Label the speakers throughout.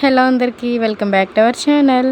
Speaker 1: Hello అందరికీ welcome back to our channel.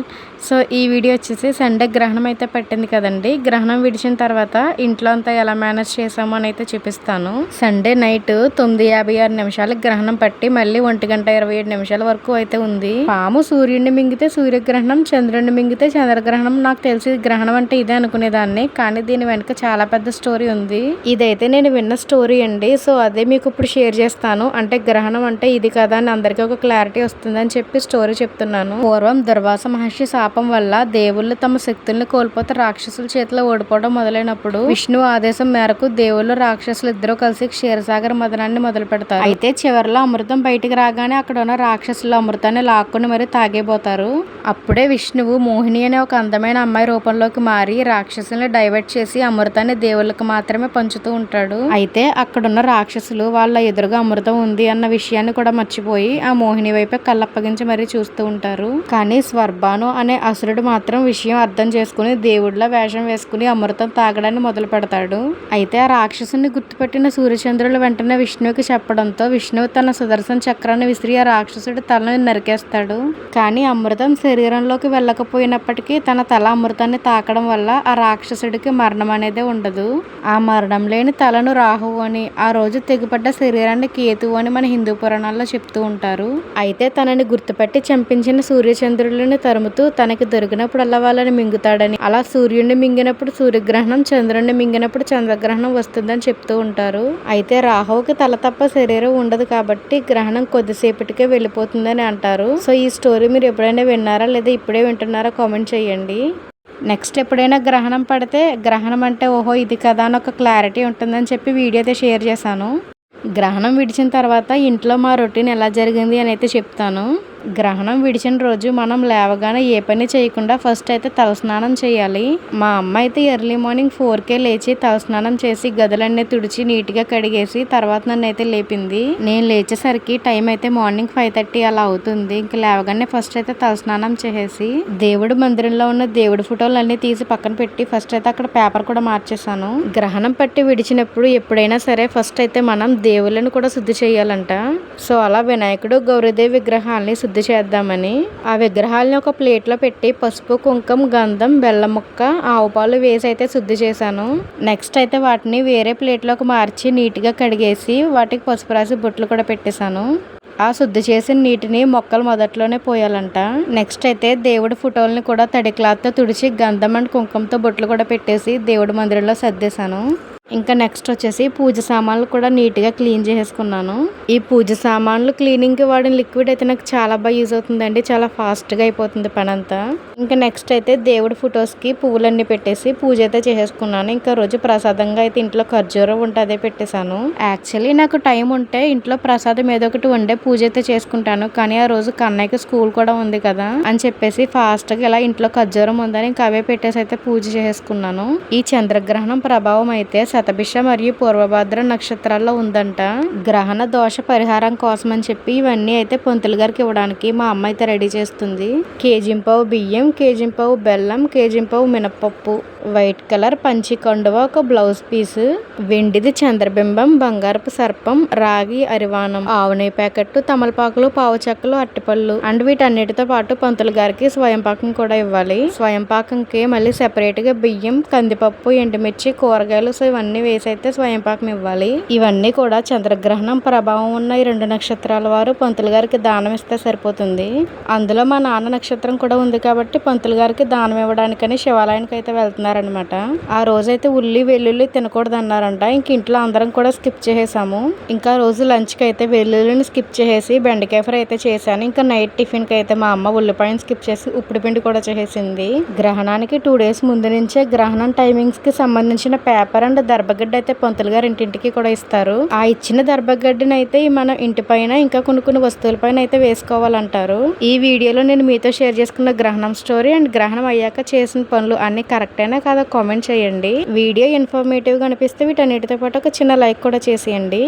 Speaker 1: So ఈ video వచ్చేసి సండే గ్రహణం అయితే పట్టింది కదండి. గ్రహణం విడిచిన తర్వాత ఇంట్లో అంతా ఎలా మేనేజ్ చేసామో అని అయితే చూపిస్తాను. సండే నైట్ తొమ్మిది యాభై ఆరు నిమిషాలకు గ్రహణం పట్టి మళ్ళీ ఒంటి గంట ఇరవై ఏడు నిమిషాల వరకు అయితే ఉంది. పాము సూర్యుడిని మింగితే సూర్యగ్రహణం చంద్రుడిని మింగితే చంద్రగ్రహణం. నాకు తెలిసి గ్రహణం అంటే ఇదే అనుకునేదాన్ని కానీ దీని వెనుక చాలా పెద్ద స్టోరీ ఉంది. ఇదైతే నేను విన్న స్టోరీ అండి. సో అదే మీకు ఇప్పుడు షేర్ చేస్తాను. అంటే గ్రహణం అంటే ఇది కదా అని అందరికీ ఒక క్లారిటీ వస్తుందని చెప్పి స్టోరీ చెప్తున్నాను. పూర్వం దుర్వాస మహర్షి శాపం వల్ల దేవుళ్ళు తమ శక్తుల్ని కోల్పోతే రాక్షసుల చేతిలో ఓడిపోవడం మొదలైనప్పుడు విష్ణు ఆదేశం మేరకు దేవుళ్ళు రాక్షసులు ఇద్దరు కలిసి క్షీరసాగర్ మదనాన్ని మొదలు పెడతారు. అయితే చివరిలో అమృతం బయటికి రాగానే అక్కడ ఉన్న రాక్షసులు అమృతాన్ని లాక్కుని మరీ తాగేపోతారు అప్పుడే విష్ణువు మోహిని అనే ఒక అందమైన అమ్మాయి రూపంలోకి మారి రాక్షసుల్ని డైవర్ట్ చేసి అమృతాన్ని దేవుళ్ళకి మాత్రమే పంచుతూ ఉంటాడు. అయితే అక్కడున్న రాక్షసులు వాళ్ళ ఎదురుగా అమృతం ఉంది అన్న విషయాన్ని కూడా మర్చిపోయి ఆ మోహిని వైపే కళ్ళప్పగించి మరీ చూస్తూ ఉంటారు. కానీ స్వర్భాను అనే అసురుడు మాత్రం విషయం అర్థం చేసుకుని దేవుడిలా వేషం వేసుకుని అమృతం తాగడాన్ని మొదలు పెడతాడు. అయితే ఆ రాక్షసుని గుర్తుపెట్టిన సూర్యచంద్రులు వెంటనే విష్ణువుకి చెప్పడంతో విష్ణువు తన సుదర్శన చక్రాన్ని విసిరి ఆ రాక్షసుడి తలను నరికేస్తాడు. కానీ అమృతం శరీరంలోకి వెళ్ళకపోయినప్పటికీ తన తల అమృతాన్ని తాకడం వల్ల ఆ రాక్షసుడికి మరణం అనేది ఉండదు. ఆ మరణం లేని తలను రాహువు అని ఆ రోజు తెగిపడ్డ శరీరాన్ని కేతువు అని మన హిందూ పురాణాల్లో చెప్తూ ఉంటారు. అయితే తనని గుర్తు గుర్తుపెట్టి చంపించిన సూర్యచంద్రులను తరుముతూ తనకి దొరికినప్పుడు అలా వాళ్ళని మింగుతాడని. అలా సూర్యుడిని మింగినప్పుడు సూర్యగ్రహణం చంద్రుడిని మింగినప్పుడు చంద్రగ్రహణం వస్తుందని చెప్తూ ఉంటారు. అయితే రాహువుకి తల తప్ప శరీరం ఉండదు కాబట్టి గ్రహణం కొద్దిసేపటికే వెళ్ళిపోతుందని అంటారు. సో ఈ స్టోరీ మీరు ఎప్పుడైనా విన్నారా లేదా ఇప్పుడే వింటున్నారా కామెంట్ చేయండి. నెక్స్ట్ ఎప్పుడైనా గ్రహణం పడితే గ్రహణం అంటే ఓహో ఇది కదా అని ఒక క్లారిటీ ఉంటుందని చెప్పి వీడియో అయితే షేర్ చేశాను. గ్రహణం విడిచిన తర్వాత ఇంట్లో మా రొటీన్ ఎలా జరిగింది అని అయితే చెప్తాను. గ్రహణం విడిచిన రోజు మనం లేవగానే ఏ పని చేయకుండా ఫస్ట్ అయితే తలస్నానం చేయాలి. మా అమ్మ అయితే ఎర్లీ మార్నింగ్ ఫోర్కే లేచి తలస్నానం చేసి గదులన్నీ తుడిచి నీట్గా కడిగేసి తర్వాత నన్ను అయితే లేపింది. నేను లేచేసరికి టైం అయితే మార్నింగ్ ఫైవ్ థర్టీ అలా అవుతుంది. ఇంక లేవగానే ఫస్ట్ అయితే తలస్నానం చేసేసి దేవుడు మందిరంలో ఉన్న దేవుడి ఫోటోలు అన్ని తీసి పక్కన పెట్టి ఫస్ట్ అయితే అక్కడ పేపర్ కూడా మార్చేసాను గ్రహణం పట్టి విడిచినప్పుడు ఎప్పుడైనా సరే ఫస్ట్ అయితే మనం దేవుళ్ళని కూడా శుద్ధి చేయాలంట. సో అలా వినాయకుడు గౌరీదేవి విగ్రహాలని శుద్ధి శుద్ధి చేద్దామని ఆ విగ్రహాలని ఒక ప్లేట్లో పెట్టి పసుపు కుంకుమ గంధం బెల్లం ముక్క ఆవు పాలు వేసి అయితే శుద్ధి చేశాను. నెక్స్ట్ అయితే వాటిని వేరే ప్లేట్లోకి మార్చి నీట్గా కడిగేసి వాటికి పసుపు రాసి బొట్లు కూడా పెట్టేశాను. ఆ శుద్ధి చేసిన నీటిని మొక్కలు మొదట్లోనే పోయాలంట. నెక్స్ట్ అయితే దేవుడి ఫోటోల్ని కూడా తడి క్లాత్తో తుడిచి గంధం అండ్ కుంకుమతో బొట్లు కూడా పెట్టేసి దేవుడి మందిరంలో సర్దేశాను. ఇంకా నెక్స్ట్ వచ్చేసి పూజ సామాన్లు కూడా నీట్గా క్లీన్ చేసుకున్నాను ఈ పూజ సామాన్లు క్లీనింగ్కి వాడిన లిక్విడ్ అయితే నాకు చాలా బాగా యూజ్ అవుతుందండి. చాలా ఫాస్ట్గా అయిపోతుంది పని అంతా ఇంకా నెక్స్ట్ అయితే దేవుడి ఫొటోస్కి పువ్వులన్నీ పెట్టేసి పూజ అయితే చేసేసుకున్నాను. ఇంకా రోజు ప్రసాదంగా అయితే ఇంట్లో ఖర్జూరం ఉంటే అదే పెట్టేశాను. యాక్చువల్లీ నాకు టైం ఉంటే ఇంట్లో ప్రసాదం ఏదో ఒకటి వండే పూజ అయితే చేసుకుంటాను. కానీ ఆ రోజు కన్నయ్యకి స్కూల్ కూడా ఉంది కదా అని చెప్పేసి ఫాస్ట్గా ఇలా ఇంట్లో ఖర్జూరం ఉందని ఇంకా అవే పెట్టేసి అయితే పూజ చేసుకున్నాను ఈ చంద్రగ్రహణం ప్రభావం అయితే శతభిష మరియు పూర్వభద్ర నక్షత్రాల్లో ఉందంట. గ్రహణ దోష పరిహారం కోసం అని చెప్పి ఇవన్నీ అయితే పొంతులు గారికి ఇవ్వడానికి మా అమ్మ అయితే రెడీ చేస్తుంది. కేజింపావు బియ్యం కేజింపావు బెల్లం కేజింపావు మినపప్పు వైట్ కలర్ పంచి కండువ ఒక బ్లౌజ్ పీస్. వెండిది చంద్రబింబం బంగారపు సర్పం రాగి అరివానం ఆవునే ప్యాకెట్ తమలపాకులు పావు చెక్కలు అట్టిపళ్ళు అండ్ వీటన్నిటితో పాటు పంతులు గారికి స్వయం పాకం కూడా ఇవ్వాలి. స్వయం పాకంకి మళ్ళీ సెపరేట్గా బియ్యం కందిపప్పు ఎండుమిర్చి కూరగాయలు సో ఇవన్నీ ఇవన్నీ వేసి అయితే స్వయంపాకం ఇవ్వాలి. ఇవన్నీ కూడా చంద్రగ్రహణం ప్రభావం ఉన్న ఈ రెండు నక్షత్రాల వారు పంతులు గారికి దానం ఇస్తే సరిపోతుంది. అందులో మా నాన్న నక్షత్రం కూడా ఉంది కాబట్టి పంతులు గారికి దానం ఇవ్వడానికని శివాలయానికి అయితే వెళ్తున్నారనమాట ఆ రోజైతే ఉల్లి వెల్లుల్లి తినకూడదు అన్నారంట ఇంక ఇంట్లో అందరం కూడా స్కిప్ చేసేసాము. ఇంకా రోజు లంచ్కి అయితే వెల్లుల్లిని స్కిప్ చేసేసి బెండకాయ ఫ్రై అయితే చేశాను. ఇంకా నైట్ టిఫిన్కి అయితే మా అమ్మ ఉల్లిపాయను స్కిప్ చేసి ఉప్పుడు పిండి కూడా చేసేసింది. గ్రహణానికి టూ డేస్ ముందు నుంచే గ్రహణం టైమింగ్స్కి సంబంధించిన పేపర్ అండ్ దర్భగడ్డ అయితే పంతులు గారు ఇంటింటికి కూడా ఇస్తారు. ఆ ఇచ్చిన దర్భగడ్డని అయితే మన ఇంటి పైన ఇంకా కొన్ని కొన్ని వస్తువుల పైన అయితే వేసుకోవాలంటారు. ఈ వీడియోలో నేను మీతో షేర్ చేసుకున్న గ్రహణం స్టోరీ అండ్ గ్రహణం అయ్యాక చేసిన పనులు అన్ని కరెక్టేనా కాదా కామెంట్ చేయండి. వీడియో ఇన్ఫర్మేటివ్గా అనిపిస్తే వీటన్నిటితో పాటు ఒక చిన్న లైక్ కూడా చేసేయండి.